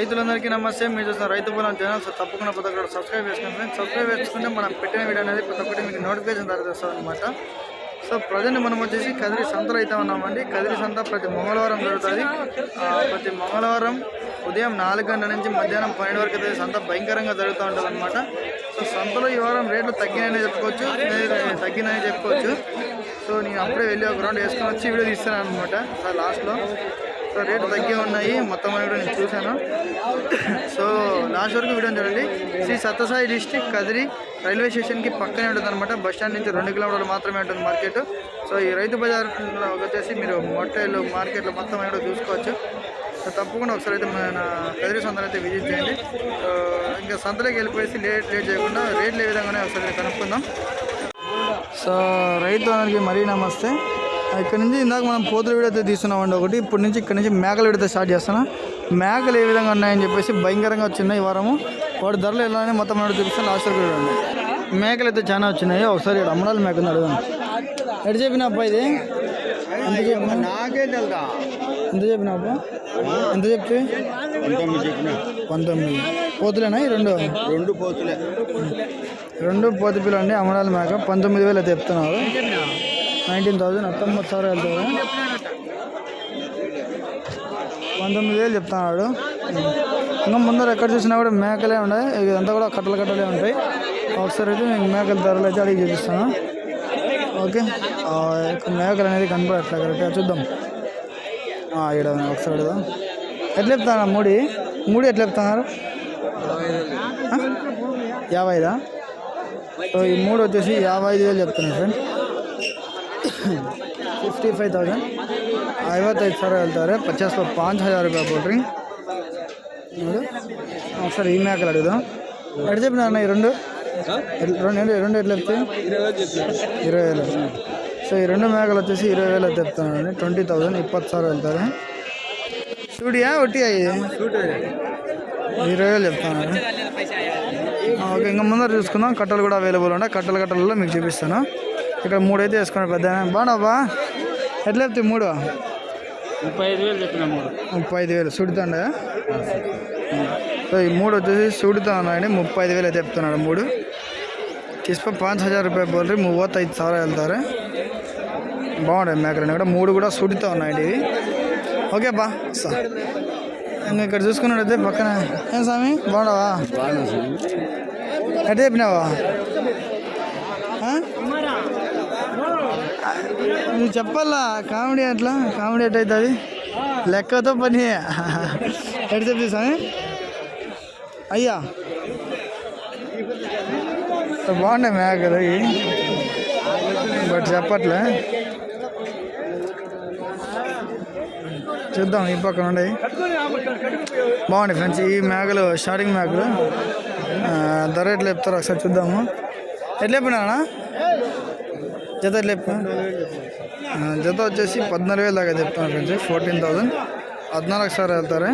రైతులందరికీ నమస్తే. మీరు చూసిన రైతు పొలం ఛానల్ సో తప్పకుండా ప్రతి ఒక్కరు సబ్స్క్రైబ్ చేసుకోండి ఫ్రెండ్స్. సబ్స్క్రైబ్ చేసుకుంటే మనం పెట్టిన వీడియో అనేది ప్రతి ఒక్కటి మీకు నోటిఫికేషన్ ద్వారా అనమాట సో ప్రజెంట్ మనం వచ్చేసి కదిరి సంతలో అయితే ఉన్నామండి. కదిరి సంత ప్రతి మంగళవారం జరుగుతుంది. ప్రతి మంగళవారం ఉదయం నాలుగు గంటల నుంచి మధ్యాహ్నం పన్నెండు వరకు అయితే సంత భయంకరంగా జరుగుతూ ఉంటుంది అనమాట సో సంతలో ఈ వారం రేట్లు తగ్గినాయని చెప్పుకోవచ్చు తగ్గినాయని చెప్పుకోవచ్చు. సో నేను అప్పుడే వెళ్ళి ఒక రౌండ్ వేసుకొని వచ్చి వీడియో తీస్తాను అనమాట లాస్ట్లో సో రేట్లు తగ్గి ఉన్నాయి. మొత్తం అని కూడా నేను చూశాను. సో లాస్ట్ వరకు వీడియో చూడండి. శ్రీ సత్యసాయి డిస్టిక్ కదిరి రైల్వే స్టేషన్కి పక్కనే ఉంటుంది అనమాట బస్ స్టాండ్ నుంచి రెండు కిలోమీటర్లు మాత్రమే ఉంటుంది మార్కెట్. సో ఈ రైతు బజార్ వచ్చేసి మీరు మొట్టేలు మార్కెట్లో మొత్తం అని కూడా చూసుకోవచ్చు. సో తప్పకుండా ఒకసారి అయితే మన కదిరి సంతలు అయితే విజిట్ చేయండి. సో ఇంకా సంతలోకి వెళ్ళిపోయేసి లేట్ లేట్ చేయకుండా రేట్లు ఏ విధంగానే ఒకసారి కనుక్కుందాం. సో రైతు అందరికి మరీ నమస్తే. ఇక్కడ నుంచి ఇందాక మనం పోతుల వీడియో అయితే తీస్తున్నామండి ఒకటి. ఇప్పటి నుంచి ఇక్కడ నుంచి మేకల వీడియో అయితే స్టార్ట్ చేస్తాను మేకలు ఏ విధంగా ఉన్నాయని చెప్పేసి భయంకరంగా వచ్చినాయి ఈ వారము. వాటి ధరలు ఎలా మొత్తం వీడియో చూపిస్తాను. లాస్ట్ వరకు చూడండి. మేకలు అయితే చాలా వచ్చినాయి. ఒకసారి ఇక్కడ అమ్మడాలి మేక ఉంది అడుగుదాం. ఎటు చెప్పిన అబ్బా ఇది? ఎంత చెప్పిన? ఎంత చెప్పిన అబ్బా? ఎంత చెప్తే? పంతొమ్మిది పోతులేనా ఈ రెండు? రెండు పోతులే. రెండు పోతి పిల్లలు అండి అమ్మడాలి మేక. పంతొమ్మిది వేలు అయితే చెప్తున్నారు. నైన్టీన్ థౌజండ్ హత్తొమ్మిది సార్ వెళ్తాడు పంతొమ్మిది వేలు చెప్తున్నాడు. ఇంకా ముందర ఎక్కడ చూసినా కూడా మేకలే ఉన్నాయి. ఇదంతా కూడా కట్టలు కట్టలే ఉంటాయి. ఒకసారి అయితే మీకు మేకల ధరలు అయితే అడిగి చూపిస్తాను. ఓకే? మేకలు అనేది కనపడట్లే. కరెక్ట్గా చూద్దాం. ఇక్కడ ఒకసారి అడుగుదాం. ఎట్లా చెప్తాను మూడి? మూడు ఎట్లా చెప్తున్నారు? యాభై ఐదా సో ఈ మూడు వచ్చేసి యాభై ఐదు వేలు చెప్తున్నాను ఫ్రెండ్ ఫిఫ్టీ ఫైవ్ థౌజండ్ ఐవత్తైదు సార్ వెళ్తారు. ಪಚಾಸ್ పాంచ్ హజార్ రూపాయ ಕೊಡ್ರಿ ನೋಡಿ ఒకసారి ఈ మేకలు అడుగుదాం. ఎట్లా చెప్పిన అన్న ఈ రెండు? రెండు రెండు ఎట్లా చెప్తాయి ఇరవై వేలు. సో ఈ రెండు మేకలు వచ్చేసి ఇరవై వేలు చెప్తానండి ట్వంటీ థౌజండ్ ఇప్పటి సార్ వెళ్తారు. స్టూడియా ఒట్టి అయ్యి ఇరవై వేలు చెప్తాను ఓకే ఇంకా ముందర చూసుకుందాం. కట్టలు కూడా అవైలబుల్ ఉంటాయి కట్టలు కట్టలలో మీకు చూపిస్తాను. ఇక్కడ మూడు అయితే వేసుకున్నాడు పెద్ద బాగున్నావా ఎట్లా చెప్తే మూడు? ముప్పై ఐదు వేలు చెప్పిన మూడు. ముప్పై ఐదు వేలు. సుడుతుండే? సో ఈ మూడు వచ్చేసి సుడుతా ఉన్నాయండి ముప్పై ఐదు వేలు అయితే చెప్తున్నాడు మూడు. తీసుకో పాంచ్ హజార్ రూపాయ బోల్రి ఐదు సార్ వెళ్తారు. బాగుంటాయి మేకలని కూడా. మూడు కూడా సుడుతూ ఉన్నాయండి ఇవి. ఓకే బా సార్ ఇంకా ఇక్కడ చూసుకున్నట్టయితే పక్కన. ఏం స్వామి? బాగున్నావా? ఎట్లా చెప్పినావా? నువ్వు చెప్పాలా? కామెడీ అట్లా? కామెడీ ఎట్ అవుతుంది లెక్కతో పని ఎట్ చెప్తే స్వామి. అయ్యా. బాగున్నాయి మేకలు బట్ చెప్పట్లే. చూద్దాం ఈ పక్కన ఉన్నాయి బాగుంది ఫ్రెండ్స్ ఈ మేకలు స్టార్టింగ్ మేకలు. ధర ఎట్లా చెప్తారు ఒకసారి చూద్దాము. ఎట్లా చెప్పినా జత ఎట్లా చెప్పినా ఆ, జత వచ్చేసి పద్నాలుగు వేలు దాకా చెప్తున్నారు ఫ్రెండ్స్ ఫోర్టీన్ థౌసండ్ ಹದಿನಾಲ್ಕು ಸಾವಿರ ಹೇಳ್ತಾರೆ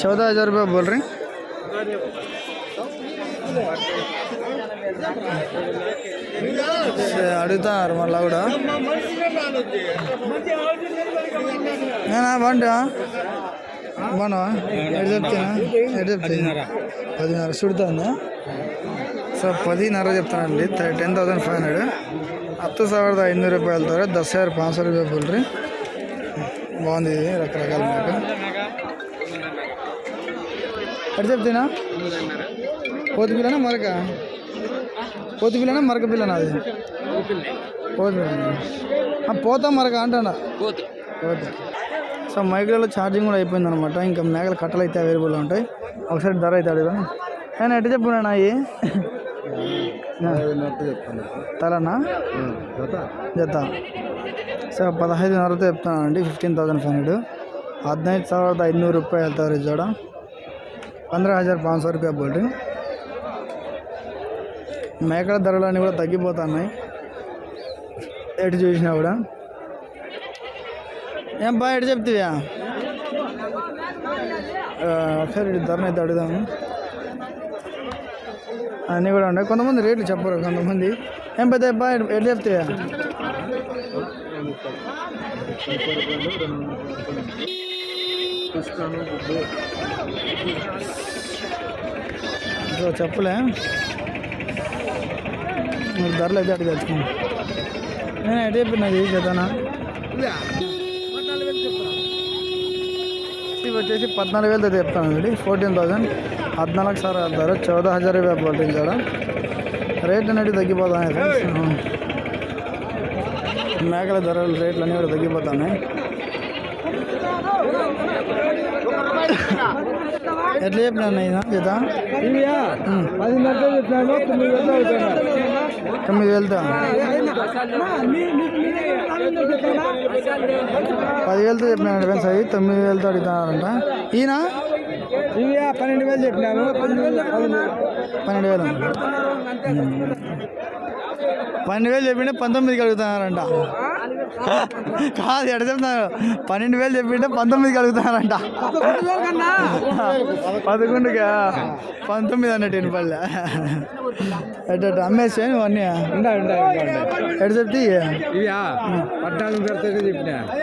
ಚೌದ ಹಜಾರ್ ರೂಪಾಯಿ ಬೋಲ್ರಿ అడుగుతున్నారు మళ్ళా కూడా నేనా బాగుంటా బాగున్నావా ఎటు చెప్తున్నా ఎటు చెప్తున్నా పదిన్నర సో పదిన్నర చెప్తానండి. Ten thousand five hundred. Hundred ಹತ್ತು ಸಾವಿರದ ಐನೂರು ರೂಪಾಯಿ ಹೇಳ್ತಾರೆ ದಸ್ ಸಾವಿರ ಪಾಂಚ್ ಸಾವಿರ ರೂಪಾಯಿ ಬುಲ್ರಿ బాగుంది రకరకాల మేక. ఎటు చెప్తేనా కోతి పిల్లనా మరక? కోతి పిల్లనా మరక పిల్లనా అది? కోతి పోతా మరక అంటానా? కోతి సో మైకులలో ఛార్జింగ్ కూడా అయిపోయింది అనమాట ఇంకా మేకలు కట్టలు అయితే అవైలబుల్గా ఉంటాయి. ఒకసారి ధర అయితే అడిగాను నేను ఎట్ట చెప్పున్నాయి తలనా జత సో పదహైదున్నరతో చెప్తున్నానండి ఫిఫ్టీన్ థౌసండ్ ఫైవ్ హండ్రెడ్ ಹದಿನೈದು ಸಾವಿರದ ಐದುನೂರು ರೂಪಾಯಿ ಹೇಳ್ತಾವ್ರಿ ಜೋಡ పంద్ర హజార్ పాంచ్ సో రూపాయ బోల్డ్ మేకల ధరలన్నీ కూడా తగ్గిపోతున్నాయి ఎటు చూసినా కూడా ఏం బా ఎటు చెప్తావా ఒకసారి ఇటు ధరను అయితే అడుగుదాము అన్నీ కూడా ఉన్నాయి. కొంతమంది రేట్లు చెప్పరు కొంతమంది ఏం పెద్ద ఎట్లా చెప్తాయా? చెప్పలే. ధరలు అయితే అటు తెచ్చుకున్నాను నేను ఎటు చెప్పినది జతనా ఇవి వచ్చేసి పద్నాలుగు వేలతో చెప్తాను అండి ఫోర్టీన్ థౌజండ్ హద్నాలుగు సార్ వెళ్తారు చౌదా హజార్ రూపాయ పోటీ కాడ రేట్ అనేది తగ్గిపోతున్నాయి ఫ్రెండ్స్. మేకల ధరలు రేట్లు అన్నీ కూడా తగ్గిపోతున్నాయి ఎట్లా చెప్పినా అయినా జత ఉమ్. తొమ్మిది వేలతో పదివేలతో చెప్పినాడు ఫ్రెండ్స్ అవి తొమ్మిది వేలతో అడుగుతున్నారంట ఈయన పన్నెండు వేలు చెప్పినాము పన్నెండు వేలు. పన్నెండు వేలు చెప్పింటే పంతొమ్మిదికి అడుగుతున్నారంట. కాదు ఎడ చెప్తున్నారు? పన్నెండు వేలు చెప్పింటే పంతొమ్మిదికి అడుగుతున్నారంట. పదకొండుగా పంతొమ్మిది అన్నట్టు ఎనపల్లె ఎట్ట అమ్మేసి ఉండా ఎడ చెప్తే ఇవియా పద్నాలుగు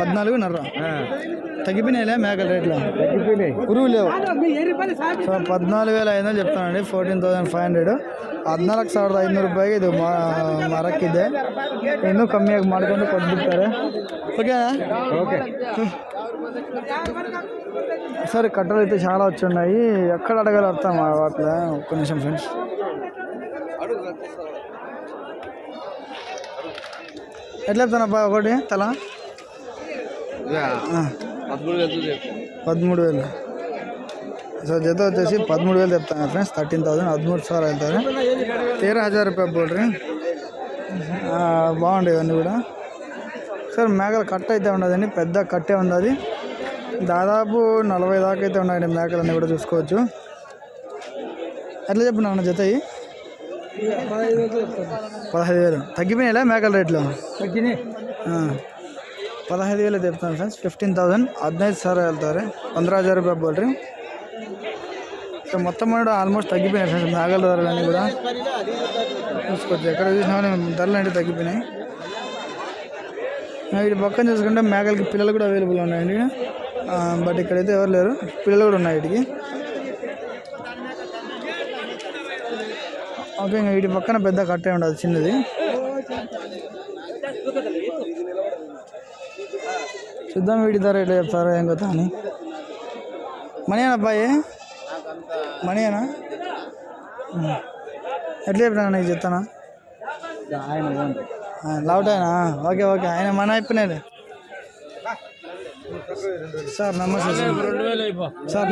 పద్నాలుగున్నర. తగ్గిపోయినాయిలే మేకల రేట్లు తగ్గిపోయినాయి ఉరువు లేవు సో పద్నాలుగు వేల ఐదు వందలు చెప్తానండి ఫోర్టీన్ థౌసండ్ ఫైవ్ ಹಂಡ್ರೆಡ್ ಹದಿನಾಲ್ಕು ಸಾವಿರದ ಐನೂರು ರೂಪಾಯಿಗೆ ಇದು ಮ- ಮರಕ್ಕಿದೆ ಇನ್ನೂ ಕಮ್ಮಿಯಾಗಿ ಮಾಡ್ಕೊಂಡು ಕೊಟ್ಬಿಡ್ತಾರೆ ఓకే ఓకే సరే కట్టలు అయితే చాలా వచ్చి ఉన్నాయి ఎక్కడ అడగాలి అర్థం వాటిలో ఒక్క నిమిషం ఫ్రెండ్స్ ఎట్లా చెప్తానబ్బా ఒకటి తల ఆ. పదమూడు వేలు పదమూడు సో జత వచ్చేసి పదమూడు వేలు చెప్తాను ఫ్రెండ్స్. థర్టీన్ థౌసండ్ హదిమూడు సార్ వెళ్తారు. తేరా హజార్ రూపాయ బోల్రీ బాగుండేవి అన్నీ కూడా. సార్ మేకల కట్ట అయితే ఉండదండి. పెద్ద కట్టే ఉంది అది దాదాపు నలభై దాకా అయితే ఉన్నాయండి మేకలన్నీ కూడా చూసుకోవచ్చు. ఎట్లా చెప్పిన అన్న జత ఇవి? పదహైదు వేలు తగ్గిపోయినాయిలే మేకల రేట్లు? ఆ. పదహైదు వేలు చెప్తాను సార్ ఫిఫ్టీన్ థౌసండ్. హద్నైదు సార్ వెళ్తారు. ಪಂದ್ರ ಹಜಾರ రూపాయలు ಬಲ್ರಿ సో మొత్తం కూడా ఆల్మోస్ట్ తగ్గిపోయినాయి సార్ నాగల ధరలన్నీ కూడా. చూసుకోవచ్చు. ఎక్కడ చూసినా ధరలు అంటే తగ్గిపోయినాయి. వీటి పక్కన చూసుకుంటే మేకలకి పిల్లలు కూడా అవైలబుల్ ఉన్నాయండి. బట్ ఇక్కడైతే ఎవరు లేరు. పిల్లలు కూడా ఉన్నాయి వీటికి ఓకే ఇంకా వీటి పక్కన పెద్ద కట్టే ఉండదు చిన్నది. చూద్దాం వీటి ధర ఎట్లా చెప్తారో ఏం కొత్త అని. మనీ అబ్బాయి? మనీనా ఎట్లా చెప్పినా నీకు చెప్తానా? లౌటాయనా ఓకే ఓకే. ఆయన మన అయిపోయినాడు. సార్ నమస్తే సార్.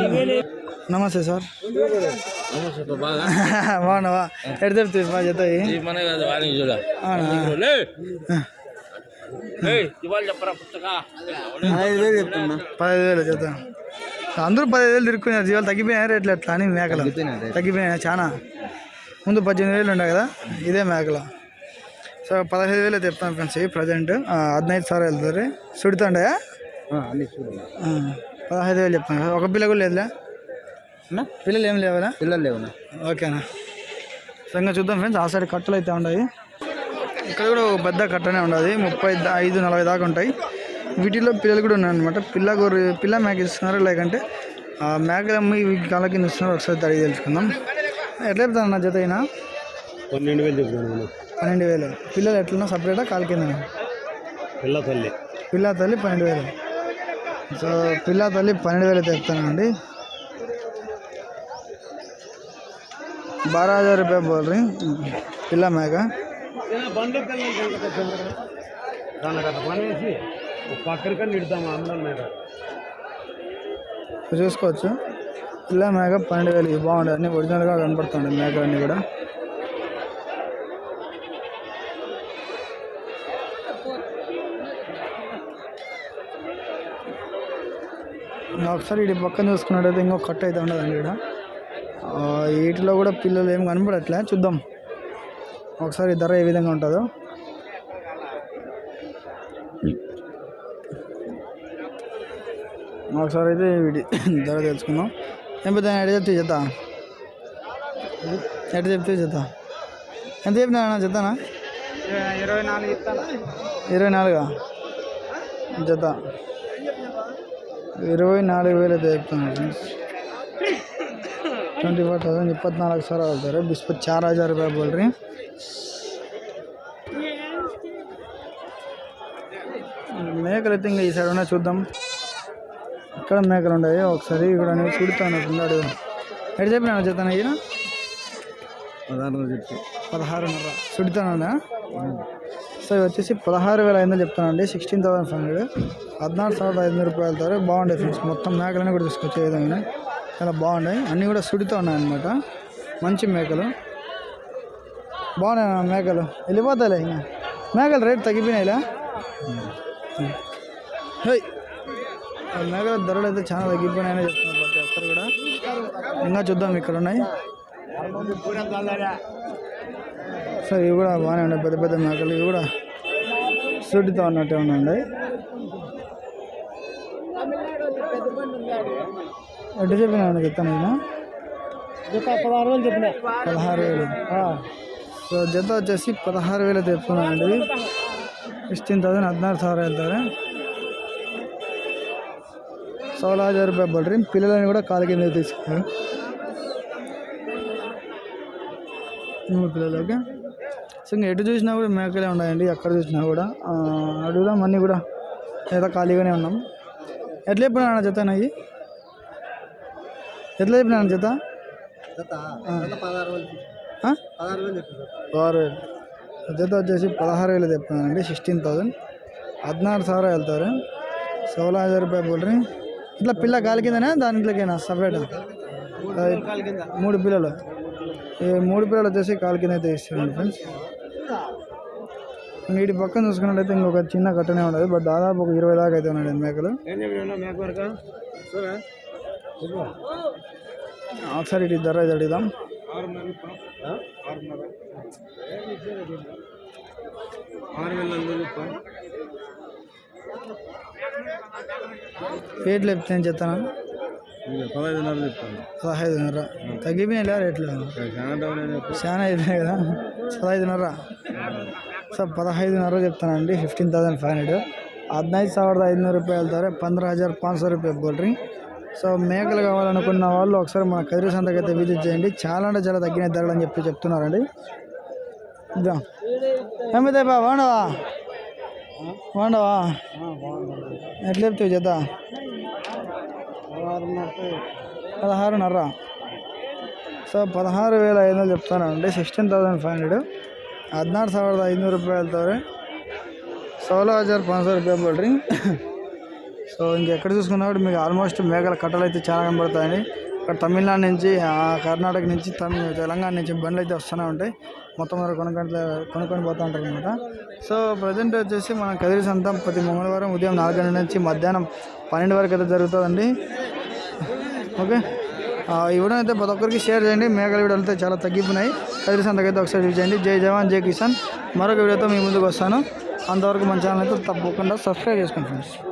నమస్తే సార్. బాగా బాగున్నావా? ఎటు చెప్తే మా చెప్తాయి ఐదు వేలు చెప్తున్నా. పదహైదు వేలు చెప్తా అందరూ పదిహేను వేలు తిరుక్కున్నారు జీవాలు తగ్గిపోయినాయి రేట్లు ఎట్లా అని మేకలు. తగ్గిపోయినాయి చాలా ముందు పద్దెనిమిది వేలు ఉండే కదా ఇదే మేకలు. సో పదహైదు వేలు చెప్తాను ఫ్రెండ్స్ ప్రజెంట్ హదినైదు సార్ వెళ్తారు. సుడుతుండే? అన్ని చూడు పదహైదు వేలు చెప్తాను ఒక పిల్ల కూడా లేదులే? పిల్లలు ఏం లేవరా పిల్లలు లేవునా ఓకేనా. ఇంకా చూద్దాం ఫ్రెండ్స్ ఆ సైడ్ కట్టలు అయితే ఉన్నాయి. ఇక్కడ కూడా ఒక పెద్ద కట్టనే ఉండదు ముప్పై దా- ఐదు నలభై దాకా ఉంటాయి వీటిలో పిల్లలు కూడా ఉన్నాయి అనమాట పిల్ల గొర్రె పిల్ల మేక ఇస్తున్నారు లేకంటే ఆ మేకలు అమ్మి ఇవి కాళ్ళ కింద ఇస్తున్నారు ఒకసారి అడిగి తెలుసుకుందాం ఎట్లా చెప్తాను నా జత అయినా పన్నెండు వేలు చెప్పినాను పన్నెండు వేలు పిల్లలు ఎట్లున్నా సపరేటా కాళ్ళ కింద పిల్ల తల్లి పిల్ల తల్లి పన్నెండు వేలు సో పిల్ల తల్లి పన్నెండు వేలు అయితే చెప్తానండి बारह हज़ार रुपये बोल रही పిల్ల మేక దానికి అట్లా పనేసి పక్కన కన్నా ఇడతాము అందరం మీద. చూసుకోవచ్చు. ఇలా మేక పన్నెండు వేలు ఇవి అన్ని ఒరిజినల్గా కనపడుతుంది మేకలు అన్నీ కూడా. ఒకసారి ఇటు పక్కన చూసుకున్నట్టయితే ఇంకో కట్ అయితే ఉండదండి ఇక్కడ. వీటిలో కూడా పిల్లలు ఏం కనపడట్లే. చూద్దాం. ఒకసారి ధర ఏ విధంగా ఉంటుందో. ఒకసారి అయితే వీటి ధర తెలుసుకుందాం. ఏం పెద్ద ఎట చెప్తే చెత్త ఎట చెప్తే చెత్త ఎంత చెప్పినా చెత్తానా ఇరవై నాలుగు ఇస్తాను. ఇరవై నాలుగా? జత ఇరవై నాలుగు వేలు అయితే చెప్తాను. ఫ్రెండ్స్ ట్వంటీ ఫోర్ థౌసండ్ ಇಪ್ಪತ್ನಾಲ್ಕು ಸಾವಿರ ಹೇಳ್ತಾರೆ ಬಿಸ್ಪತ್ ಚಾರ್ ಹಜಾರ್ ರೂಪಾಯಿ ಬೋಲ್ರಿ మేకలు అయితే ఇంకా ఈ సైడ్ ఉన్నాయి చూద్దాం ఇక్కడ మేకలు ఉన్నాయి ఒకసారి ఇక్కడ నేను చూడుతాను ఉన్నాడు ఎటు చెప్పినా చెప్తాను ఈయన పదహారు చెప్పి పదహారున్నర చుడుతానా సో ఇవి వచ్చేసి పదహారు వేల ఐదు వందలు చెప్తానండి సిక్స్టీన్ థౌసండ్ ఫైవ్ హండ్రెడ్ పద్నాలుగు ಸಾವಿರದ ఐదు రూపాయలు తారు బాగుంటాయి ఫ్రెండ్స్ మొత్తం మేకలన్నీ కూడా తీసుకొచ్చే విధంగా చాలా బాగున్నాయి. అన్నీ కూడా సుడితో ఉన్నాయన్నమాట. మంచి మేకలు. బాగున్నాయి మేకలు. వెళ్ళిపోతాలే ఇంకా. మేకలు రేట్ తగ్గిపోయినాయిలా హై. మేకల ధరలు అయితే చాలా తగ్గిపోయినాయని చెప్తున్నారు ప్రతి ఒక్కరు కూడా. ఇంకా చూద్దాం ఇక్కడ ఉన్నాయి. సో ఇవి కూడా బాగానే ఉన్నాయి. పెద్ద పెద్ద మేకలు. ఇవి కూడా సుడితో ఉన్నట్టే ఉన్నాయి ఎటు చెప్పినా చెప్తాను నేను పదహారు వేలు చెప్పిన పదహారు వేలు సో జత వచ్చేసి పదహారు వేలు చెప్తున్నానండి సిక్స్టీన్ థౌసండ్ ಹದಿನಾರು ಸಾವಿರ ಹೇಳ್ತಾರೆ సోలా హజార్ రూపాయలు పడ్రి పిల్లలని కూడా కాలు కింద తీసుకున్నారు మూడు పిల్లలకి సో ఇంకా ఎటు చూసినా కూడా మేకలే ఉన్నాయండి ఎక్కడ చూసినా కూడా ఆ, అడుగుదాం అన్నీ కూడా ఏదో ఖాళీగానే ఉన్నాం ఎట్లా చెప్పినా జత అయ్యి ఎట్లా చెప్పినాను జత? పదహారు వేలు జత వచ్చేసి పదహారు వేలు చెప్పినానండి సిక్స్టీన్ థౌజండ్ హద్నారు సార్ వెళ్తారు. సోలో హజార్ రూపాయ బోల్డ్రీ. ఇట్లా పిల్ల గాలి కిందనే దానిట్లకైనా సపరేట్ మూడు పిల్లలు ఈ మూడు పిల్లలు వచ్చేసి కాలు కింద అయితే ఇస్తున్నాడు ఫ్రెండ్స్ వీటి పక్కన చూసుకున్నట్లయితే ఇంకొక చిన్న కట్టనే ఉండదు బట్ దాదాపు ఒక ఇరవై దాకా అయితే ఉన్నాడు మేకలు. ఏం చెప్పినా మేక వరకు ఒకసారి ఇటు ధర అయితే అడుగుదాం ఆరు వేల నలభై రూపాయలు రేట్లు చెప్తే నేను చెప్తాను పదహైదున్నర చెప్తాను పదహైదున్నర తగ్గిపోయినా రేట్లు చాలా డౌన్ అయినా చాలా అయిపోయాయి కదా పదహైదున్నర సో పదహైదున్నర చెప్తానండి ఫిఫ్టీన్ థౌసండ్ ఫైవ్ హండ్రెడ్ ಹದಿನೈದು ಸಾವಿರದ ಐದುನೂರು ರೂಪಾಯಿ ಹೇಳ್ತಾರೆ పంద్ర హజార్ పాంచ్ సో రూపాయలు బోల్రీ సో మేకలు కావాలనుకున్న వాళ్ళు ఒకసారి మన కదిరి సంతకి అయితే విజిట్ చేయండి చాలా అంటే చాలా తగ్గిన ధరలు అని చెప్పి చెప్తున్నారండి ఇద్దాం ఏమిదే బా బాగుండవా బాగుండవా ఎట్లా చెప్తావు చేద్దా పదహారున్నర సో పదహారు వేల ఐదు వందలు చెప్తానండి సిక్స్టీన్ థౌసండ్ ఫైవ్ హండ్రెడ్ ಹದಿನಾರು ಸಾವಿರದ ಐದುನೂರು ರೂಪಾಯಿ ಹೇಳ್ತಾರೆ సోలో హజార్ పాంచ్ సో రూపాయలు పడ్రి సో ఇంకెక్కడ చూసుకున్నా కూడా మీకు ఆల్మోస్ట్ మేఘాల కట్టలు అయితే చాలా కనబడతాయండి. ఇక్కడ తమిళనాడు నుంచి కర్ణాటక నుంచి తమిళ తెలంగాణ నుంచి బండ్లు అయితే వస్తూనే ఉంటాయి. మొత్తం వరకు కొనుక్కొని కొనుక్కొని పోతూ ఉంటారు అనమాట సో ప్రజెంట్ వచ్చేసి మనం కదిరి సంతం ప్రతి మంగళవారం ఉదయం నాలుగు గంటల నుంచి మధ్యాహ్నం పన్నెండు వరకు అయితే జరుగుతుందండి. ఓకే. ఆ, ఈ వీడియో అయితే ప్రతి ఒక్కరికి షేర్ చేయండి. మేఘాల వీడియోలు అయితే చాలా తగ్గిపోయినాయి. కదిరి సంతకైతే ఒకసారి చూసేయండి చేయండి. జై జవాన్ జై కిసాన్. మరొక వీడియోతో మీ ముందుకు వస్తాను. అంతవరకు మన ఛానల్ అయితే తప్పకుండా సబ్స్క్రైబ్ చేసుకుంటాను